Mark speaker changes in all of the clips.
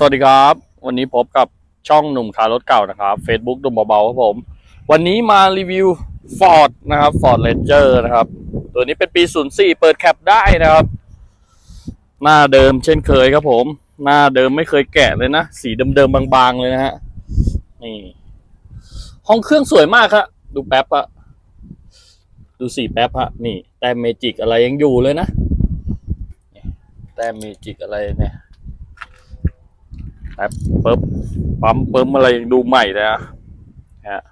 Speaker 1: สวัสดีครับ วันนี้พบกับช่องหนุ่มขารถเก่านะครับ Facebook ดุมเบาๆครับผม วันนี้มารีวิว Ford นะครับ Ford Ranger นะครับ ตัวนี้เป็นปี 04 เปิดแคปได้นะครับ หน้าเดิมเช่นเคยครับผม หน้าเดิมไม่เคยแกะเลยนะ สีเดิมๆบางๆเลยนะฮะนี่ห้องเครื่องสวยมากครับดูแป๊บอะดูสีแป๊บฮะนี่ แต้มเมจิกอะไรยังอยู่เลยนะแต้มเมจิกอะไรเนี่ย แป๊บปึ๊บปั๊มปึ๊มอะไรดูใหม่เลยนะฮะ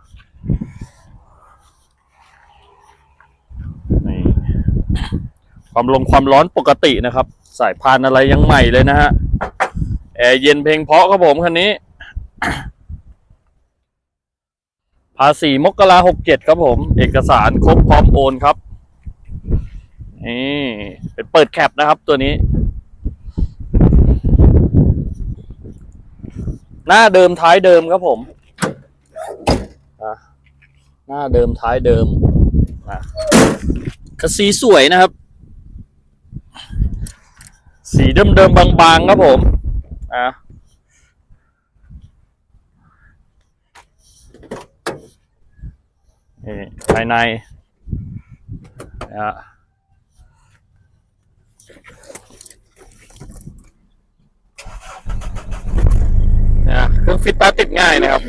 Speaker 1: นี่ความลงความร้อนปกตินะครับ สายพานอะไรยังใหม่เลยนะฮะแอร์เย็นเพลงเพาะครับผมคันนี้ ภาษีมกราหกเจ็ดครับผม เอกสารครบพร้อมโอนครับนี่เป็นเปิดแคปนะครับตัวนี้ หน้าเดิมท้ายเดิมครับผมหน้าเดิมท้ายเดิมกระสีสวยนะครับ สีเดิมเดิมบางๆครับผมอะนี่ภายในนะฮะ นะเครื่อง ฟิตาติดง่ายนะครับ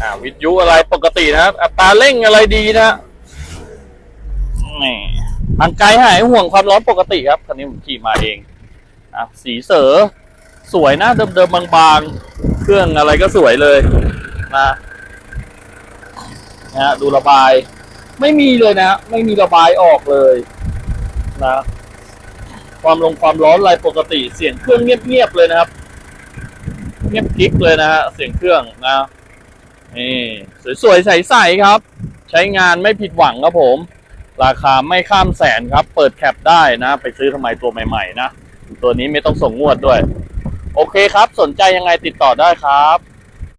Speaker 1: อ่า วิทยุอะไรปกตินะครับอัตราเร่งอะไรดีนะนี่ทางไกลหายห่วงความร้อนปกติครับคันนี้ผมขี่มาเองอะสีเสือสวยนะเดิมๆบางๆ เครื่องอะไรก็สวยเลยนะนะฮะดูระบาย ไม่มีเลยนะ ไม่มีระบายออกเลยนะ ความลงความร้อนอะไรปกติเสียงเครื่องเงียบๆเลยนะครับ เงียบกริกเลยนะฮะเสียงเครื่องนะนี่สวยๆใสๆครับ ใช้งานไม่ผิดหวังครับผม ราคาไม่ข้ามแสนครับ เปิดแคปได้นะ ไปซื้อทำไมตัวใหม่ ๆ นะ ตัวนี้ไม่ต้องส่งงวดด้วย โอเคครับ สนใจยังไงติดต่อได้ครับ